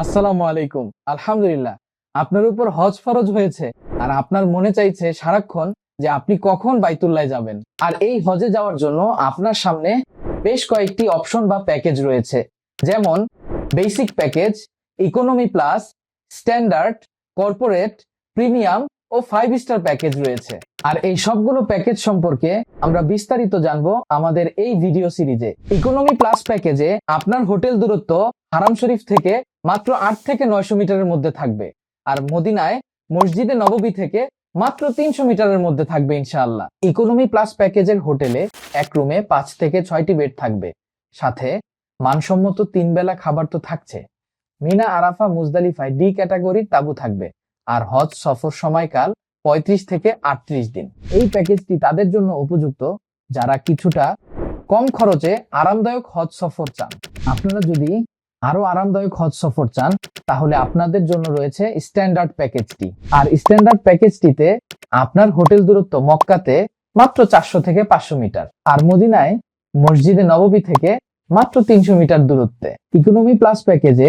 আসসালামু আলাইকুম। আলহামদুলিল্লাহ, আপনার উপর হজ ফরজ হয়েছে আর আপনার মনে চাইছে সারাক্ষণ যে আপনি কখন বাইতুল্লাহ যাবেন। আর এই হজে যাওয়ার জন্য আপনার সামনে বেশ কয়েকটি অপশন বা প্যাকেজ রয়েছে। যেমন, basic package, economy plus, standard, corporate, premium ও ফাইভ স্টার প্যাকেজ রয়েছে। আর এই সবগুলো প্যাকেজ সম্পর্কে আমরা বিস্তারিত জানব আমাদের এই ভিডিও সিরিজে ইকোনমি প্লাস প্যাকেজে আপনার হোটেল দূরত্ব হারাম শরীফ থেকে মাত্র আট থেকে নয়শো মিটারের মধ্যে থাকবে। আর মদিনায় মসজিদে নববী থেকে মাত্র তিনশো মিটারের মধ্যে থাকবে ইনশাআল্লাহ। ইকোনমি প্লাস প্যাকেজের হোটেলে এক রুমে পাঁচ থেকে ছয়টি বেড থাকবে। সাথে মানসম্মত তিন বেলা খাবার তো থাকছে। মিনা, আরাফা, মুজদালিফায় ডি ক্যাটাগরির তাবু থাকবে। আর হজ সফর সময়কাল পঁয়ত্রিশ থেকে আটত্রিশ দিন। এই প্যাকেজটি তাদের জন্য উপযুক্ত, যারা কিছুটা কম খরচে আরামদায়ক হজ সফর চান। আপনারা যদি আরও আরামদায়ক হজ সফর চান, তাহলে আপনাদের জন্য রয়েছে স্ট্যান্ডার্ড প্যাকেজটি আর স্ট্যান্ডার্ড প্যাকেজটিতে আপনার হোটেল দূরত্ব মক্কাতে মাত্র চারশো থেকে পাঁচশো মিটার, আর মদিনায় মসজিদে নববী থেকে মাত্র তিনশো মিটার দূরত্বে। ইকোনমি প্লাস প্যাকেজে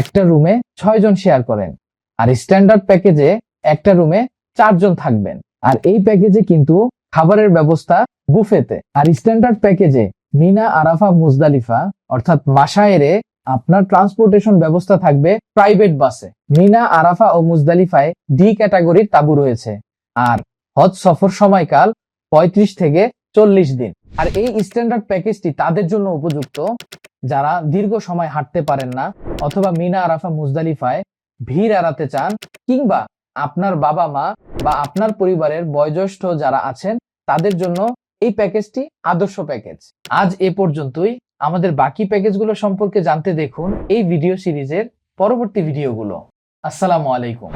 একটা রুমে ছয় জন শেয়ার করেন। আর স্ট্যান্ডার্ড প্যাকেজে একটা রুমে চারজন থাকবেন। আর এই প্যাকেজে কিন্তু খাবারের ব্যবস্থা বুফেতে আর স্ট্যান্ডার্ড প্যাকেজে মিনা, আরাফা, মুজদালিফা, অর্থাৎ মাসায়েরে আপনার ট্রান্সপোর্টেশন ব্যবস্থা থাকবে প্রাইভেট বাসে মিনা, আরাফা ও মুজদালিফায় ডি ক্যাটাগরির তাবু রয়েছে। আর হজ সফর সময়কাল পঁয়ত্রিশ থেকে চল্লিশ দিন। আর এই স্ট্যান্ডার্ড প্যাকেজটি তাদের জন্য উপযুক্ত যারা দীর্ঘ সময় হাঁটতে পারেন না অথবা মিনা, আরাফা, মুজদালিফায় ভিড় এড়াতে চান কিংবা আপনার বাবা মা বা আপনার পরিবারের বয়োজ্যেষ্ঠ যারা আছেন, তাদের জন্য এই প্যাকেজটি আদর্শ প্যাকেজ। আজ এ পর্যন্তই। আমাদের বাকি প্যাকেজগুলো সম্পর্কে জানতে দেখুন এই ভিডিও সিরিজের পরবর্তী ভিডিওগুলো। আসসালামু আলাইকুম।